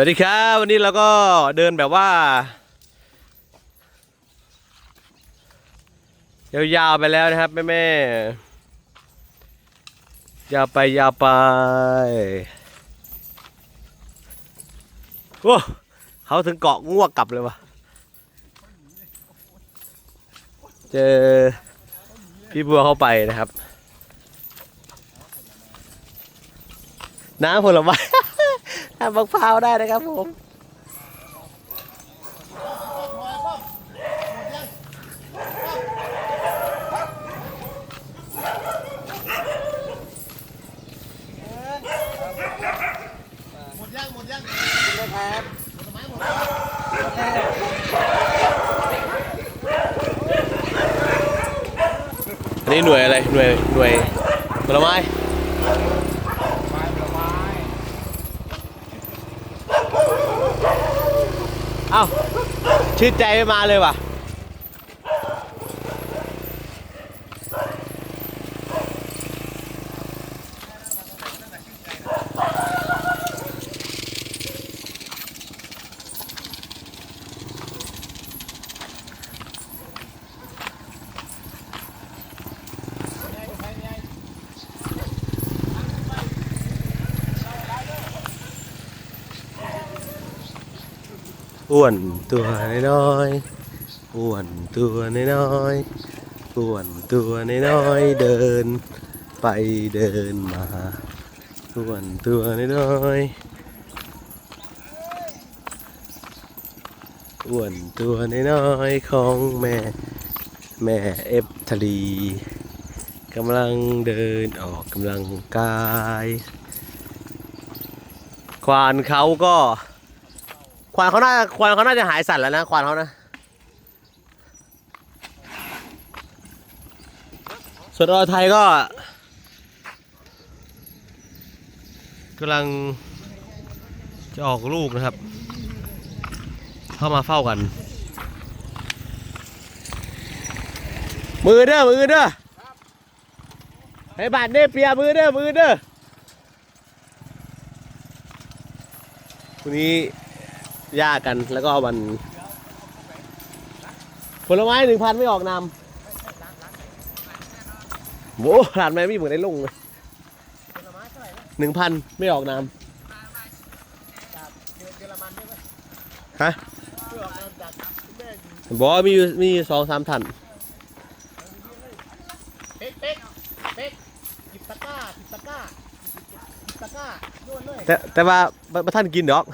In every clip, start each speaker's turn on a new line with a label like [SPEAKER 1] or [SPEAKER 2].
[SPEAKER 1] วัสดีครับ วันนี้เราก็เดินแบบว่า ยาวๆไปแล้วนะครับ แม่แม่ๆยาวไปยาวไปโอ้เขาถึงเกาะง่วกกลับเลยวะเจอพี่บัวเข้าไปนะครับ น้ำผลไม้ บักพร้าวได้นะครับผม
[SPEAKER 2] หมดยังหมดยัง
[SPEAKER 1] อันนี้หน่วยอะไรหน่วยหน่วยผลไม้ เอ้าชื่นใจไม่มาเลยว่ะ อ้วนตัวน้อยอ้วนตัวน้อยอ้วนตัวน้อยเดิน ไปเดินมาอ้วนตัวน้อยอ้วนตัวน้อยของแม่ แม่เอฟทลีกำลังเดินออกกำลังกาย ควานเขาก็ ควานเขาน่าควานเขาน่าจะหายสั่นแล้วนะควานเขานะส่วนอรไทยก็กำลังจะออกลูกนะครับ เข้ามาเฝ้ากัน มือเด้อมือเด้อให้บาดเด้เปียมือเด้อมือเด้อวันนี้ ย่ากันแล้วก็วัน ผลไม้หนึ่งพันไม่ออกนำโว้หลานแม่ไม่เหมือนได้ลงเลยหนึ่งพันไม่ออกน
[SPEAKER 2] เยอรมันได้ไหมำ
[SPEAKER 1] ฮะ
[SPEAKER 2] เพื่อออกงานจากคุณแม่อยู่
[SPEAKER 1] บอกว่ามีอยู่มีอยู่สองสามทัน
[SPEAKER 2] เป๊กเป๊กเป๊กหยิบตะกร้าหยิบตะกร้าหยิบตะกร้าโยนเลย
[SPEAKER 1] แต่แต่ว่าประท่านกินดอก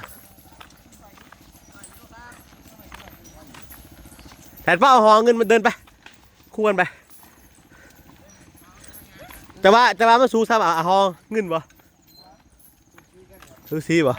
[SPEAKER 1] แผนเป้าหอเงินมันเดินไป คู่กันไป แต่ว่าแต่ว่ามันสูงซ้ำอะหอเงินบ่ซื้อซีบ่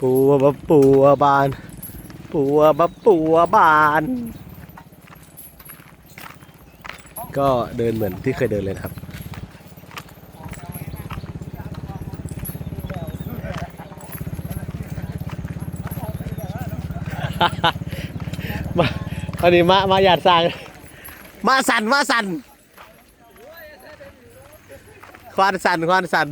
[SPEAKER 1] ปัวบะปัวบาน ปัวบะปัวบาน ก็เดินเหมือนที่เคยเดินเลยนะครับ มาอันนี้มามาหยาดสร้างมาสั่นมาสั่นควานสั่นควานสั่น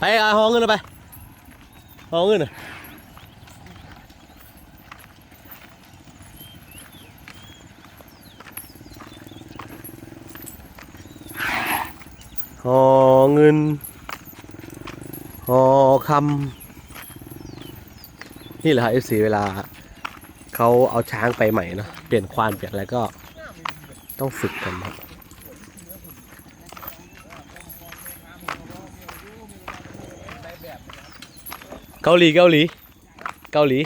[SPEAKER 1] ไปเอาหองเงินไปหองเงินหอเงินหอคำนี่แหละครับเอฟซีเวลาเขาเอาช้างไปใหม่เนาะเปลี่ยนควานเปลี่ยนอะไรก็ต้องฝึกกันครับ เกาหลีเกาหลี เกาหลี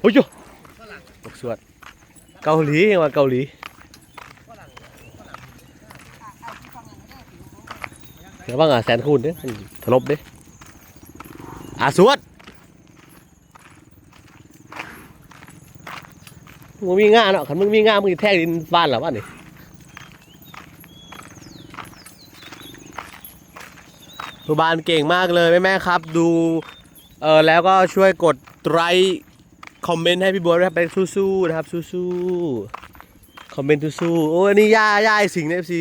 [SPEAKER 1] โอ้ยบกสวดเกาหลีว่าเกาหลีเดี๋ยวว่าอะแสนคูณเด้ถลบเด้อาสวดมึงมีง่าเนาะคันมึงมีง่ามึงแทงดินบ้านหรอวะนี่ ครูบานเก่งมากเลยแม่แม่ครับ ดูเออแล้วก็ช่วยกดไลค์คอมเมนต์ให้พี่บัวด้วยครับไปสู้ๆนะครับสู้ๆคอมเมนต์สู้ๆโอ้ยนี่ย่าย่าไอสิงห์เอฟซี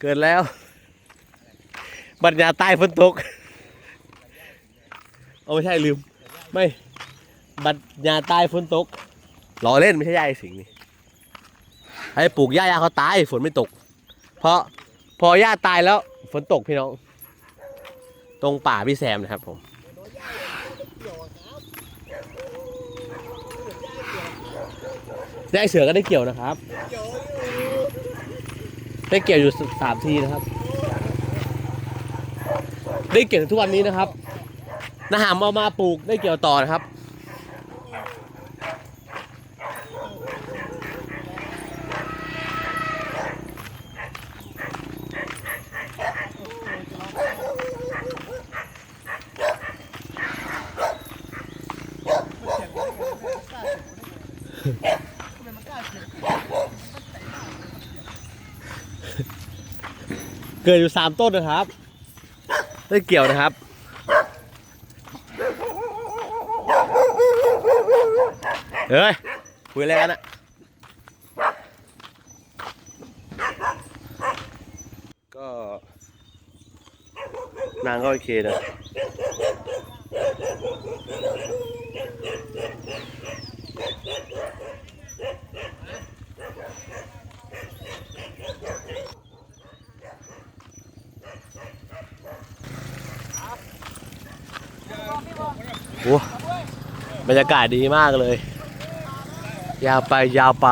[SPEAKER 1] เกิดแล้ว บัญญาใต้ฝนตกเอาไม่ใช่ลืม ไม่บัญญาใต้ฝนตกล้อเล่นไม่ใช่ย่าไอสิงห์นี่ให้ปลูกหญ้าย่าเขาตายฝนไม่ตก เพราะพอย่าตายแล้ว ฝนตกพี่น้อง ตรงป่าพี่แซมนะครับผมได้เสือก็ได้เกี่ยวนะครับ ได้เกี่ยวอยู่สามทีนะครับ ได้เกี่ยวทุกวันนี้นะครับนาหามเอามาปลูกได้เกี่ยวต่อนะครับ กิดอยู่สามต้นนะครับ ได้เกี่ยวนะครับ เฮ้ย คุยอะไรกันอะก็นางก็โอเคนะ โอ้บรรยากาศดีมากเลย ยาวไปยาวไป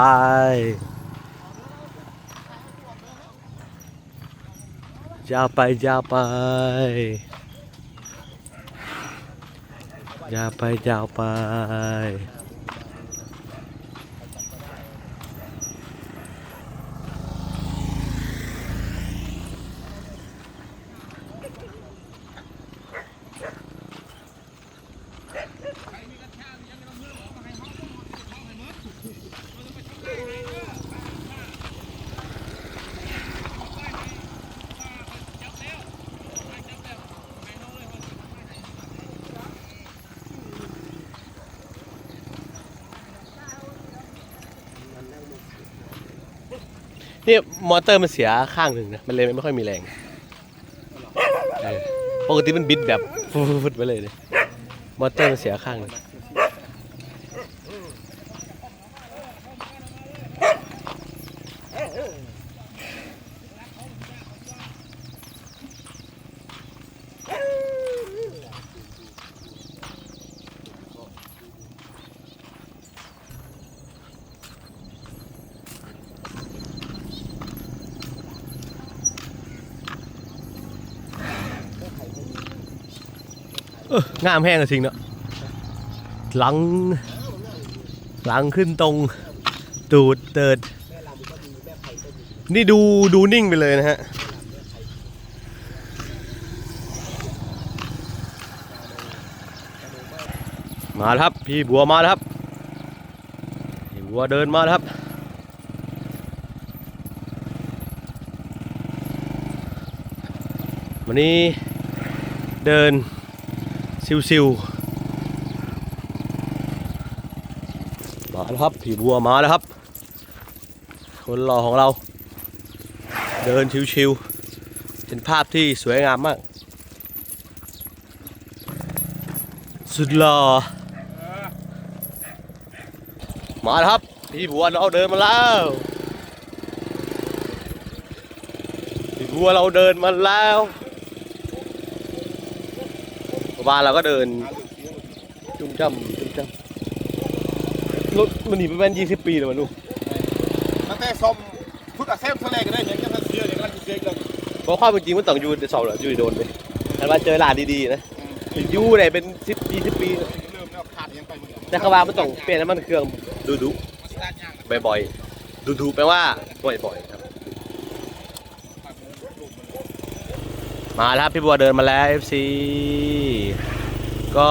[SPEAKER 1] ยาวไปยาวไป ยาวไปยาวไป นี่มอเตอร์มันเสียข้างหนึ่งนะ มันเลยไม่ค่อยมีแรงปกติมันบิดแบบฟุดไปเลยเลยมอเตอร์มันเสียข้างหนึ่ง เอองามแห้งจริงเนาะหลัง หลังขึ้นตรงตูดเติด นี่ดูดูนิ่งไปเลยนะฮะมาครับ พี่บัวมาครับพี่บัวเดินมาครับ วันนี้เดิน ซิวๆมาแล้วครับผีบัวมาแล้วครับ คนหล่อของเรา เดินชิวๆเป็นภาพที่สวยงามมาก สุดหล่อมาแล้วครับพี่บัวเราเดินมาแล้วพี่บัวเราเดินมาแล้ว บ้านเราก็เดิน จุ่มจ้ำจุ่มจ้ำรถมันหนีไปเป็นยี่สิบปีแล้วมันลูก
[SPEAKER 3] ตั้งแต่ส้มพุทธเซฟทะเลกันได้เห็นกันเสียอย่างนั้นเสียกัน
[SPEAKER 1] เพราะความเป็นจริงมันต้องอยู่ในเสาเหรออยู่ในโดนเลยแต่ว่าเจอหลานดีๆนะ
[SPEAKER 3] นี่
[SPEAKER 1] อยู่ไหนเป็นสิบยี่สิบปี
[SPEAKER 3] เริ่มแล้วขาดยังไปหมด
[SPEAKER 1] แต่เขาว่ามันต้องเปลี่ยนน้ำมันเครื่องดูดู
[SPEAKER 3] มันสตาร์ทยากนะ
[SPEAKER 1] บ่อยๆดูดูแปลว่าบ่อยๆครับ มาแล้วครับพี่บัวเดินมาแล้ว FC ก็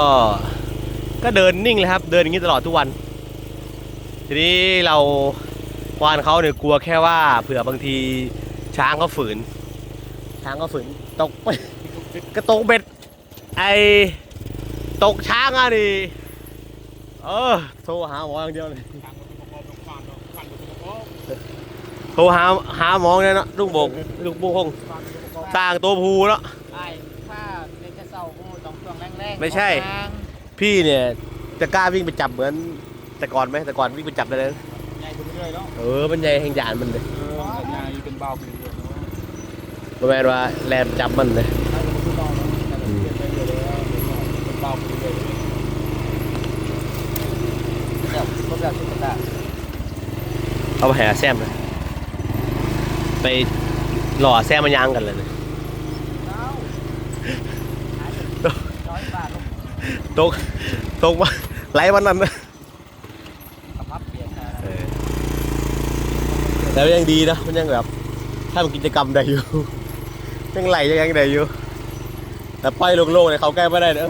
[SPEAKER 1] ก็เดินนิ่งเลยครับ เดินอย่างนี้ตลอดทุกวัน ทีนี้เราควานเขาเนี่ยกลัวแค่ว่าเผื่อบางทีช้างเขาฝืน ช้างเขาฝืนตกไปกระตกเบ็ด ไอตกช้างอะดิเออโทรหาหมออย่างเดียวเลย
[SPEAKER 3] ทางมันประกอบต้องควานเนาะควานมันประกอบ
[SPEAKER 1] โทรหาหาหมอเนี่ยนะลูกโบกลูกโบก คง
[SPEAKER 3] ควานมันประกอบ
[SPEAKER 1] สร้างตัวภูเนาะ
[SPEAKER 2] ไอ้ถ้าในจะเศร้ากูต้องช่วงแรงๆ
[SPEAKER 1] ไม่ใช่
[SPEAKER 2] ของทาง
[SPEAKER 1] พี่เนี่ยจะกล้าวิ่งไปจับเหมือนแต่ก่อนไหมแต่ก่อนวิ่งไปจับได้เลย
[SPEAKER 3] ใหญ่ขึ้นเรื่อยๆเนาะ
[SPEAKER 1] เออมันใหญ่แห่งหยานมันเลย
[SPEAKER 3] เออใหญ่เป็นเบาขึ้นเรื่อยๆเนาะ
[SPEAKER 1] ประมาณว่าแลนจับมันเลย
[SPEAKER 3] ใช่ผมพูดน้องเนาะแต่ก็เปลี่ยนไปเรื่อยๆแล้วเป็นเบาขึ้นเรื่อย
[SPEAKER 2] แบบรถแบบสุดตา
[SPEAKER 1] เอาไปหาแซมเลยไปหล่อแซมมันยางกันเลยนะ
[SPEAKER 2] เอ้าร้อยบาทลง
[SPEAKER 1] ตกตกมาไหลวันนั้นนะ
[SPEAKER 2] กระพับเปลี่ยนนะ
[SPEAKER 1] เออแต่มันยังดีนะมันยังแบบถ้ามันกิจกรรมได้อยู่ยังไหลยังยังได้อยู่ แต่ปล่อยโล่งๆเนี่ยเขาใกล้ไม่ได้เนอะ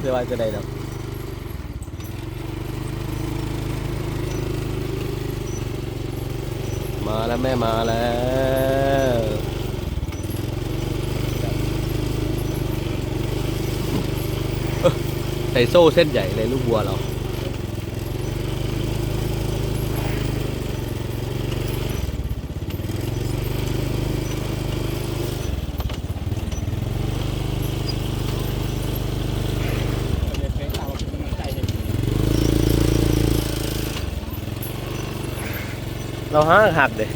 [SPEAKER 1] เดี๋ยวว่าจะได้เนาะมาแล้วแม่มาแล้วเอ้อใส่โซ่เส้นใหญ่เลยลูกวัวเรา
[SPEAKER 3] เราห้
[SPEAKER 1] เราห้างหักเลย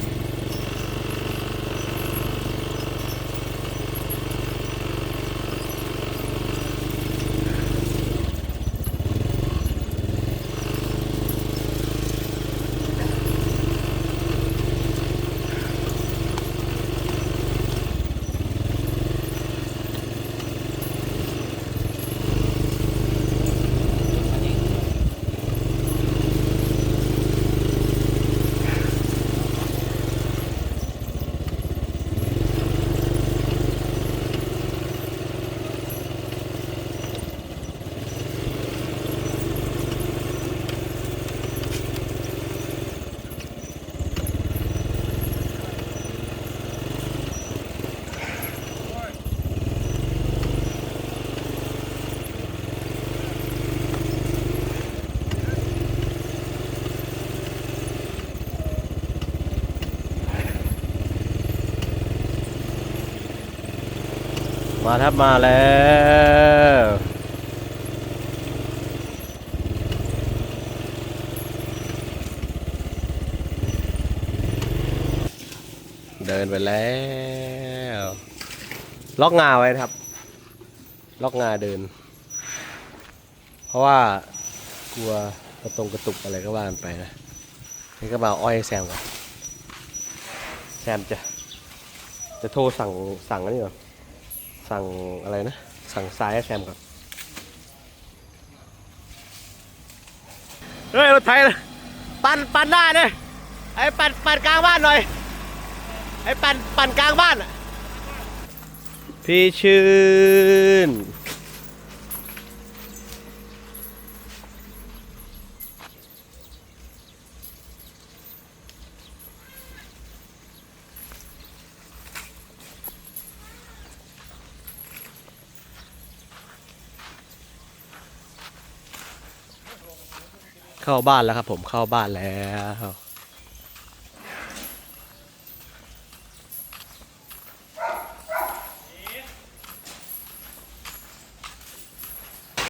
[SPEAKER 1] มาทับมาแล้วเดินไปแล้ว ล็อกงาไว้นะครับ ล็อกงาเดิน เพราะว่ากลัวกระตรงกระตุกอะไรก็ว่านไปนะนี่ก็มาอาอ้อยแซมก่อนแซมจะ จะโทรสั่งสั่งอันนี้ก่อน สั่งอะไรนะ สั่งซ้ายให้แซมก่อนเฮ้ยรถไถนะปั่นปั่นหน้าเนี่ยไอ้ปั่นปั่นกลางบ้านหน่อยไอ้ปั่นปั่นกลางบ้านอะพี่ชื่น เข้าบ้านแล้วครับผมเข้าบ้านแล้ว